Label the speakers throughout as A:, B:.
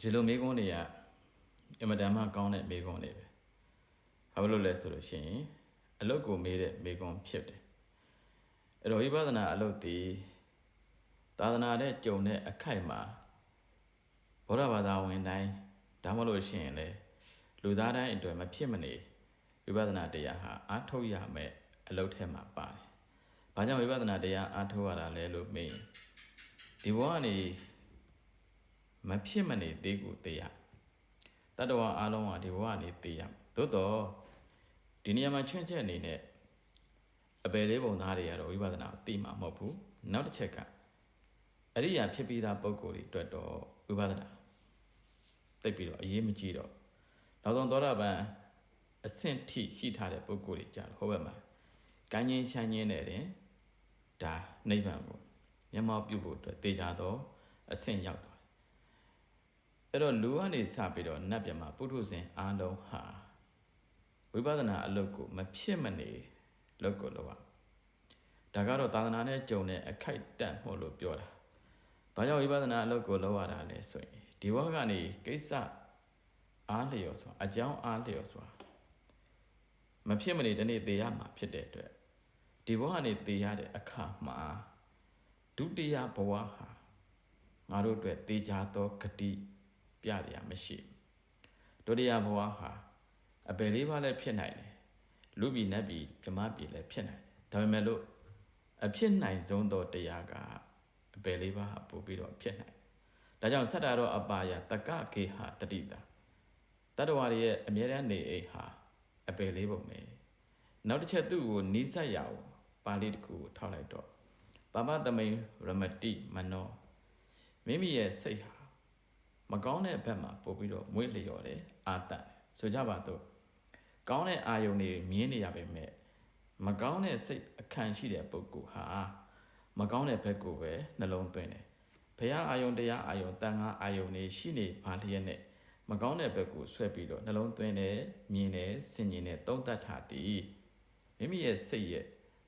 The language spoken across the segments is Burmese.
A: ဒီလိုမိကုန်းတွေကအင်မတန်မှကောင်းတဲ့မိကုန်းတွေပဲဘာဖြစ်လို့လဲဆိုလို့ရှိရင်အလုတ်ကိုမေးတဲ့မိကုန်းဖြစ်တယ်အဲ့တော့ဝိပဿနာအလုတ်ဒီသာသနာနဲ့ကြုံတဲ့အခိုက်မှာဘုရားဘာသာဝင်တိုင်းဒါမှမဟုတ်ရှိရင်လေလူသားတိုင်းအတွက်မဖြစ်မနေဝိပဿနာတရားဟာအားထုတ်ရမယ်အလုတ်ထဲမှာပါတယ်။ဘာကြောင့်ဝိပဿနာတရားအားထုတ်ရတာလဲလို့မေးရင်ဒီဘဝကနေ မဖြစ်မနေသေးကိုသိရတတ္တဝါအားလုံးဟာဒီဘဝကနေသိရသို့တော့ဒီနေရာမှာချွန့်ချက်အနေနဲ့အပယ်လေးပုံသားတွေကတော့ဝိပဿနာကိုသိမှာမဟုတ်ဘူးနောက်တစ်ချက်ကအရိယာဖြစ်ပြီးသားပုံကိုယ်တွေအတွက်တော့ဝိပဿနာသိပြီးတော့အရေးမကြီးတော့နောက်ဆုံးသောတာပန်အဆင့်ထိရှိထားတဲ့ပုံကိုယ်တွေကြာတော့ဟောဘက်မှာကန်းချင်းချမ်းချင်းနဲ့တင်ဒါနိဗ္ဗာန်ကိုမျက်မှောက်ပြုဖို့အတွက်တေချာတော့အဆင့်ရောက်သွားတယ် အဲ့တော့လူကနေစပြီးတော့နတ်ပြမှာပုထုဇဉ်အားလုံးဟာဝိပဿနာအလုပ်ကိုမဖြစ်မနေလုပ်ကိုလုပ်ရဒါကတော့သာသနာနဲ့ကြုံတဲ့အခိုက်တန့်မှုလို့ပြောတာဘာကြောင့်ဝိပဿနာအလုပ်ကိုလုပ်ရတာလဲဆိုရင်ဒီဘဝကနေကိစ္စအားလျော်စွာအကြောင်းအားလျော်စွာမဖြစ်မနေတနေ့သေရမှာဖြစ်တဲ့အတွက်ဒီဘဝကနေသေရတဲ့အခါမှာဒုတိယဘဝဟာငါတို့အတွက်သေချာသောဂတိ ပြရမရှိဒုတိယဘဝဟာအပယ်လေးပါးလည်းဖြစ်နိုင်တယ်လူပြည်နတ်ပြည်ဗြဟ္မပြည်လည်းဖြစ်နိုင်တယ်ဒါပေမဲ့လို့အဖြစ်နိုင်ဆုံးသောတရားကအပယ်လေးပါးဟာပို့ပြီးတော့ဖြစ်နိုင်ဒါကြောင့်ဆက်တာတော့အပါယတကကေဟာတတိတာတတ္တဝါတွေရဲ့အမြဲတမ်းနေအိမ်ဟာအပယ်လေးပုံပဲနောက်တစ်ချက်သူ့ကိုနီးစပ်ရအောင်ပါဠိတစ်ခုကိုထောက်လိုက်တော့ပပသမိန်ရမတိမနောမိမိရဲ့စိတ်ဟာ မကောင်းတဲ့ဘက်မှာပို့ပြီးတော့မွေးလျော်တယ်အာတတ်ဆိုကြပါတော့ကောင်းတဲ့အာယုန်တွေမြင်နေရပေမဲ့မကောင်းတဲ့စိတ်အခန့်ရှိတဲ့ပုဂ္ဂိုလ်ဟာမကောင်းတဲ့ဘက်ကိုပဲနှလုံးသွင်းတယ်ဘုရားအာယုန်တရားအာယုန်တန်ခါအာယုန်တွေရှိနေပါလျက်နဲ့မကောင်းတဲ့ဘက်ကိုဆွဲပြီးတော့နှလုံးသွင်းတယ်မြင်တယ်စင်ကျင်တယ်သုံးသပ်ထားသည်မိမိရဲ့စိတ်ရဲ့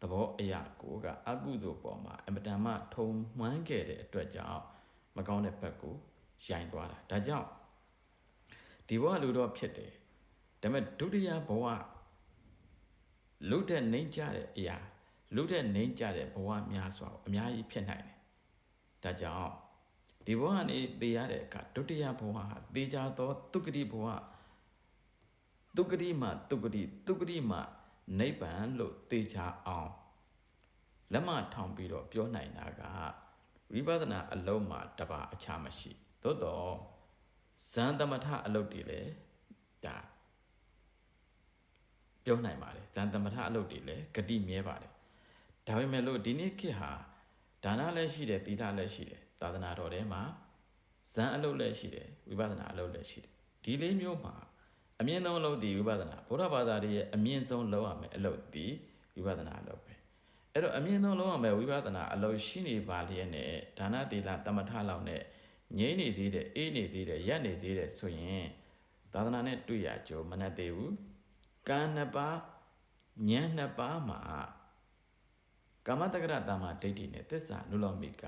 A: သဘောအရာကိုကအကုသိုလ်ပေါ်မှာအမတန်မှထုံမှန်းခဲ့တဲ့အတွက်ကြောင့်မကောင်းတဲ့ဘက်ကို ရိုင်းသွားတာဒါကြောင့်ဒီဘဝလူတော့ဖြစ်တယ်ဒါပေမဲ့ဒုတိယဘဝလူတဲ့နှိမ့်ကြတဲ့အရာလူတဲ့နှိမ့်ကြတဲ့ဘဝများစွာအများကြီးဖြစ်နိုင်တယ်ဒါကြောင့်ဒီဘဝကနေသိရတဲ့အခါဒုတိယဘဝဟာသိကြသောတုဂတိဘဝတုဂတိမှတုဂတိတုဂတိမှနိဗ္ဗာန်လို့သိချအောင်လက်မထောင်ပြီးတော့ပြောနိုင်တာကဝိပဿနာအလုံးမှာတပါအခြားမရှိ သို့တော့ဇန်သမထအလုပ်တွေလည်းဒါပြောနိုင်ပါတယ်ဇန်သမထအလုပ်တွေလည်းဂတိမြဲပါတယ်ဒါပေမဲ့လို့ဒီနေ့ခေတ်ဟာဒါနလည်းရှိတယ်သီလလည်းရှိတယ်သာသနာတော်ထဲမှာဇန်အလုပ်လည်းရှိတယ်ဝိပဿနာအလုပ်လည်းရှိတယ်ဒီလေးမျိုးမှာအမြင့်ဆုံးအလုပ်ဒီဝိပဿနာဘုရားဘာသာရဲ့အမြင့်ဆုံးလုပ်ရမယ်အလုပ်ဒီဝိပဿနာအလုပ်ပဲအဲ့တော့အမြင့်ဆုံးလုပ်ရမယ်ဝိပဿနာအလုပ်ရှိနေပါလျက်နဲ့ဒါနသီလတမထလောက်နဲ့ ငြိမ့်နေသေးတယ်အေးနေသေးတယ်ရက်နေသေးတယ်ဆိုရင်သာသနာနဲ့တွေ့ရကြုံမနဲ့သေးဘူးကံနှစ်ပါးဉာဏ်နှစ်ပါးမှာကာမတက္ကရတမဒိဋ္ဌိနဲ့သစ္စာနုလောမိက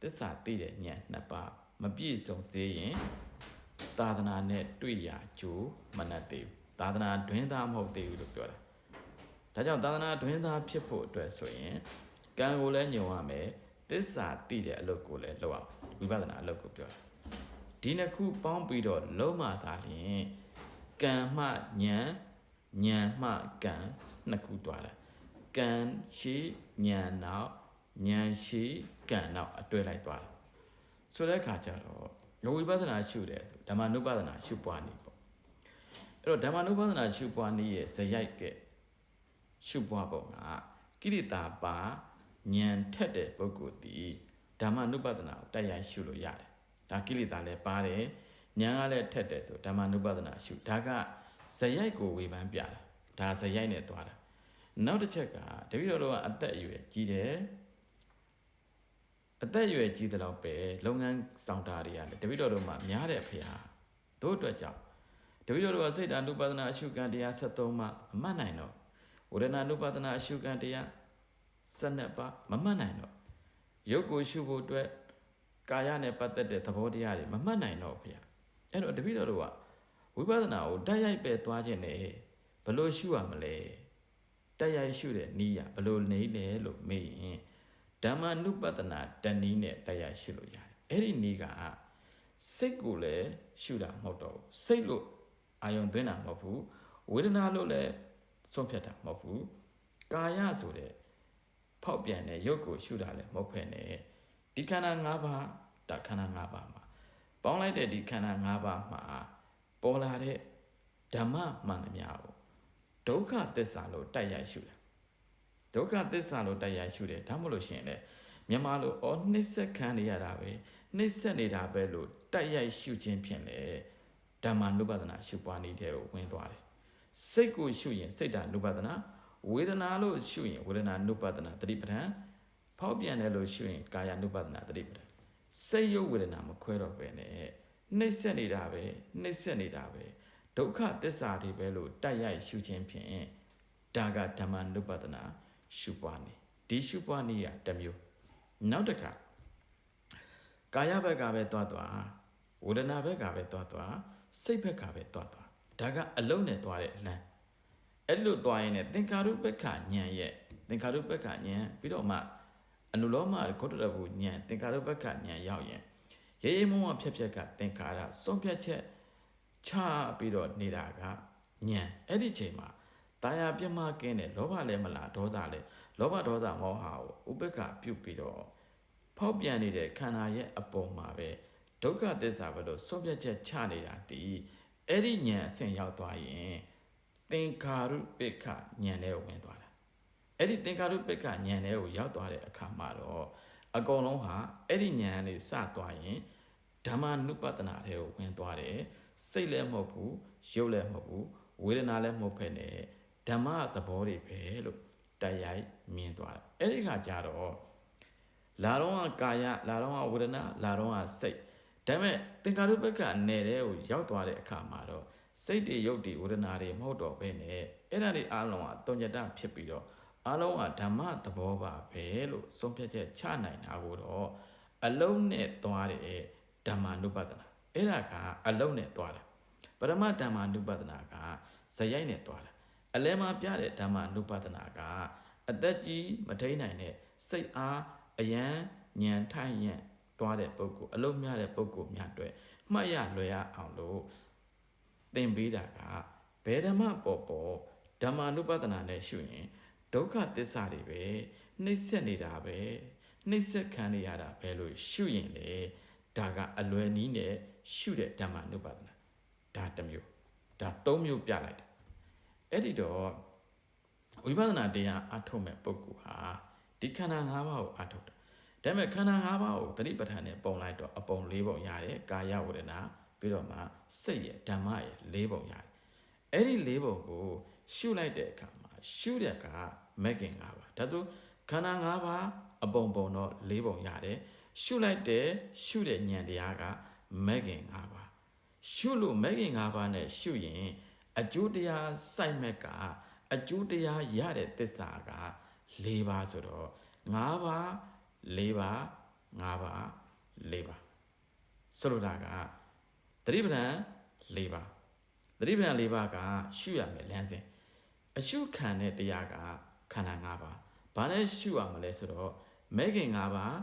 A: သစ္စာသိတဲ့ဉာဏ်နှစ်ပါးမပြည့်စုံသေးရင်သာသနာနဲ့တွေ့ရကြိုးမနဲ့သေးဘူးသာသနာတွင်သားမဟုတ်သေးဘူးလို့ပြောတာဒါကြောင့်သာသနာတွင်သားဖြစ်ဖို့အတွက်ဆိုရင်ကံကိုလည်းညုံရမယ်သစ္စာသိတဲ့အလုပ်ကိုလည်းလုပ်အောင် ဝိပဿနာအလုပ်ကိုပြောတာဒီနှစ်ခုပေါင်းပြီးတော့လုံးမသာလျင်ကံမှဉာဏ်ဉာဏ်မှကံနှစ်ခုတွားတယ်ကံရှိဉာဏ်နောက်ဉာဏ်ရှိကံနောက်အတွဲလိုက်သွားတယ်ဆိုတဲ့အခါကျတော့ဝိပဿနာရှုတယ်ဓမ္မနုပဒနာရှုပွားနေပေါ့အဲ့တော့ဓမ္မနုပဒနာရှုပွားနေရဲ့ဇယိုက်ကရှုပွားပုံကကိရိတာပါဉာဏ်ထက်တဲ့ပုဂ္ဂိုလ်ဒီ ဓမ္မနုပဒနာကိုတိုက်ရိုက်ရှုလို့ရတယ်ဒါကိလေသာလည်းပါတယ်ဉာဏ်ကလည်းထက်တယ်ဆိုဓမ္မနုပဒနာရှုဒါကဇယိုက်ကိုဝေဖန်ပြတာဒါဇယိုက်နဲ့သွားတာနောက်တစ်ချက်ကတပည့်တော်တို့ကအသက်အရွယ်ကြီးတယ်အသက်အရွယ်ကြီးတဲ့လောက်ပဲလုပ်ငန်းဆောင်တာတွေကလည်းတပည့်တော်တို့မှများတယ်ဖေဟာတို့အတွက်ကြောင့်တပည့်တော်တို့ကစိတ်ဓာနုပဒနာအရှုခံတရား73မှအမှတ်နိုင်တော့ဝရဏနုပဒနာအရှုခံတရား12ပါမမှတ်နိုင်တော့ ရုပ်ကိုရှုဖို့အတွက်ကာယနဲ့ပတ်သက်တဲ့သဘောတရားတွေမမှတ်နိုင်တော့ဖေဟာအဲ့တော့တပည့်တော်တို့ကဝိပဿနာကိုတိုက်ရိုက်ပဲသွားခြင်းနဲ့ဘယ်လို့ရှုရမလဲတိုက်ရိုက်ရှုတဲ့နည်းရဘယ်လို့နေလဲလို့မေးရင်ဓမ္မနုပဒနာတနည်းနဲ့တိုက်ရိုက်ရှုလို့ရတယ်အဲ့ဒီနည်းကစိတ်ကိုလည်းရှုတာမဟုတ်တော့ဘူးစိတ်လို့အာယုံသွင်းတာမဟုတ်ဘူးဝေဒနာလို့လည်းဆုံးဖြတ်တာမဟုတ်ဘူးကာယဆိုတဲ့ ဖောက်ပြန်တဲ့ရုပ်ကိုရှုတာလည်းမဟုတ်ဖ ೇನೆ ဒီခန္ဓာ၅ပါးဒါခန္ဓာ၅ပါးမှာပေါင်းလိုက်တဲ့ဒီခန္ဓာ၅ပါးမှာပေါ်လာတဲ့ဓမ္မမှန်သမျှကိုဒုက္ခသစ္စာလို့တိုက်ရိုက်ရှုတာဒုက္ခသစ္စာလို့တိုက်ရိုက်ရှုတယ်ဒါမှမဟုတ်ရှင်လေမြန်မာလိုအော်နှိစ္စခံနေရတာပဲနှိစ္စနေတာပဲလို့တိုက်ရိုက်ရှုခြင်းဖြင့်လေဓမ္မနုပဒနာရှုပွားနေတဲ့ကိုဝင်သွားတယ်စိတ်ကိုရှုရင်စိတ်ဓာနုပဒနာ ဝေဒနာလို့ရှုရင်ဝေဒနာနုပဒနာတတိပဋ္ဌာန်ဖောက်ပြန်တယ်လို့ရှုရင်ကာယ ानु ပဒနာတတိပဋ္ဌာန်စိတ်ရုပ်ဝေဒနာမခွဲတော့ပဲနဲ့နှိမ့်ဆက်နေတာပဲနှိမ့်ဆက်နေတာပဲဒုက္ခသစ္စာတွေပဲလို့တိုက်ရိုက်ရှုခြင်းဖြင့်ဒါကဓမ္မ ानु ပဒနာရှုပွားနေဒီရှုပွားနေရတစ်မျိုးနောက်တစ်ခါကာယဘက်ကပဲတွားတွားဝေဒနာဘက်ကပဲတွားတွားစိတ်ဘက်ကပဲတွားတွားဒါကအလုံးနဲ့တွားတဲ့အလန်း အဲ့လိုတွားရင်လည်းသင်္ခါရုပ္ပခဉာဏ်ရဲ့သင်္ခါရုပ္ပခဉာဏ်ပြီးတော့မှအနုလောမဂုတ္တရဘူဉာဏ်သင်္ခါရုပ္ပခဉာဏ်ရောက်ရင်ရေရေမုံမဖြက်ဖြက်ကသင်္ခါရဆုံးဖြတ်ချက်ချပြီးတော့နေတာကဉာဏ်အဲ့ဒီချိန်မှာတာယာပြမကင်းတဲ့လောဘလည်းမလားဒေါသလည်းလောဘဒေါသမောဟကိုဥပ္ပခပြုတ်ပြီးတော့ဖောက်ပြန်နေတဲ့ခန္ဓာရဲ့အပေါ်မှာပဲဒုက္ခသစ္စာဘလို့ဆုံးဖြတ်ချက်ချနေတာတည်အဲ့ဒီဉာဏ်အဆင့်ရောက်သွားရင် သင်္ခါရုပ္ပခဉာဏ်နဲ့ဝင်သွားတာအဲ့ဒီသင်္ခါရုပ္ပခဉာဏ်နဲ့ကိုရောက်သွားတဲ့အခါမှာတော့အကုန်လုံးဟာအဲ့ဒီဉာဏ်နဲ့စသွားရင်ဓမ္မနုပဒနာတွေကိုဝင်သွားတယ်စိတ်လည်းမဟုတ်ဘူးရုပ်လည်းမဟုတ်ဘူးဝေဒနာလည်းမဟုတ်ဖ ೇನೆ ဓမ္မသဘောတွေပဲလို့တိုက်ရိုက်မြင်သွားတယ်အဲ့ဒီခါကျတော့လာတော့ကကာယလာတော့ကဝေဒနာလာတော့ကစိတ်ဒါပေမဲ့သင်္ခါရုပ္ပကနယ်တဲ့ကိုရောက်သွားတဲ့အခါမှာတော့ စိတ်တွေရုပ်တွေဝေဒနာတွေမဟုတ်တော့ဘဲနဲ့အဲ့ဒါတွေအလုံးကတုံညတဖြစ်ပြီးတော့အလုံးကဓမ္မသဘောပါပဲလို့ဆုံးဖြတ်ချက်ချနိုင်တာကိုတော့အလုံးနဲ့သွားတဲ့ဓမ္မနုပဒနာအဲ့ဒါကအလုံးနဲ့သွားတာပရမဓမ္မနုပဒနာကဇယိုက်နဲ့သွားတာအလဲမှာပြတဲ့ဓမ္မနုပဒနာကအသက်ကြီးမထိန်နိုင်တဲ့စိတ်အားအယံညံထိုင်ညံသွားတဲ့ပုဂ္ဂိုလ်အလုံးများတဲ့ပုဂ္ဂိုလ်များအတွက်မှတ်ရလွယ်ရအောင်လို့ သင်ပေးတာကဘယ်ဓမ္မပေါ်ပေါ်ဓမ္မနုပဒနာနဲ့ရှုရင်ဒုက္ခသစ္စာတွေပဲနှိမ့်ဆက်နေတာပဲနှိမ့်ဆက်ခံနေရတာပဲလို့ရှုရင်လေဒါကအလွယ်နီးနဲ့ရှုတဲ့ဓမ္မနုပဒနာဒါတစ်မျိုးဒါသုံးမျိုးပြလိုက်တယ်အဲ့ဒီတော့ဝိပဿနာတရားအထုတ်မဲ့ပုဂ္ဂိုလ်ဟာဒီခန္ဓာ၅ပါးကိုအထုတ်တယ်ဒါပေမဲ့ခန္ဓာ၅ပါးကိုသတိပဋ္ဌာန်နဲ့ပုံလိုက်တော့အပုံ၄ပုံရတယ်ကာယဝေဒနာ ပြီးတော့မှစိတ်ရဲ့ဓမ္မရဲ့၄ပုံရတယ်အဲ့ဒီ၄ပုံကို ရှုလိုက်တဲ့အခါမှာရှုတဲ့ကမက်ကင်၅ပါးဒါဆိုခန္ဓာ၅ပါးအပုံပုံတော့၄ပုံရတယ်ရှုလိုက်တဲ့ရှုတဲ့ဉာဏ်တရားကမက်ကင်၅ပါးရှုလို့မက်ကင်၅ပါးနဲ့ရှုရင်အကျိုးတရားစိုက်မက်ကအကျိုးတရားရတဲ့သစ္စာက၄ပါးဆိုတော့၅ပါး၄ပါး၅ပါး၄ပါးဆိုလိုတာကသ တိပဋ္ဌာန်၄ပါးသတိပဋ္ဌာန်၄ပါးကရှုရမယ်လမ်းစဉ်အရှုခံတဲ့တရားကခန္ဓာ၅ပါးဘာနဲ့ရှုရမလဲဆိုတော့မဲခင်၅ပါး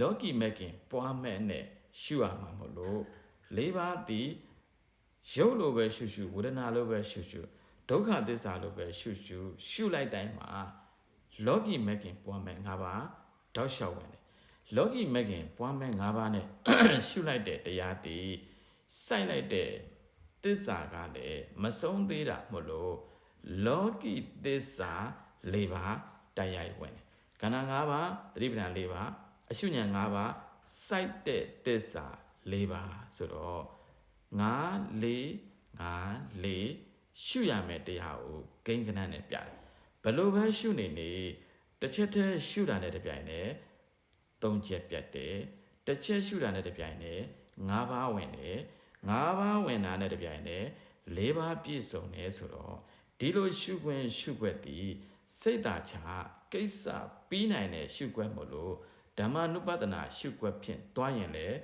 A: လောကီမဲခင်ပွားမဲ့နဲ့ရှုရမှာမလို့၄ပါးဒီရုပ်လိုပဲရှုရှုဝေဒနာလိုပဲရှုရှုဒုက္ခသစ္စာလိုပဲရှုရှုရှုလိုက်တိုင်းမှာလောကီမဲခင်ပွားမဲ့၅ပါးတောက်လျှောက်ဝင်တယ်လောကီမဲခင်ပွားမဲ့၅ပါးနဲ့ရှုလိုက်တဲ့တရားတည် စိုက်လိုက်တဲ့သစ္စာကလည်းမဆုံးသေးတာမလို့လောကီသစ္စာ၄ပါးတိုက်ရိုက်ဝင်တယ်ခန္ဓာ၅ပါးသတိပဋ္ဌာန်၄ပါးအရှုဉဏ်၅ပါးစိုက်တဲ့သစ္စာ၄ပါးဆိုတော့၅၄၅၄ရှုရမယ်တရားကိုဂိမ်းကနန်းနဲ့ပြတယ်ဘလို့ပဲရှုနေနေတစ်ချက်တည်းရှုတာနဲ့တပြိုင်တည်းသုံးချက်ပြတ်တယ်တစ်ချက်ရှုတာနဲ့တပြိုင်တည်း ၅ပါးဝင်တယ်၅ပါးဝင်တာနဲ့တပြိုင်တည်း၄ပါးပြည့်စုံတယ်ဆိုတော့ဒီလိုရှုခွင့်ရှုွက်တည်စိတ်သာချကိစ္စပြီးနိုင်တဲ့ရှုွက်မို့လို့ဓမ္မနုပဒနာရှုွက်ဖြင့်တွားရင်လည်း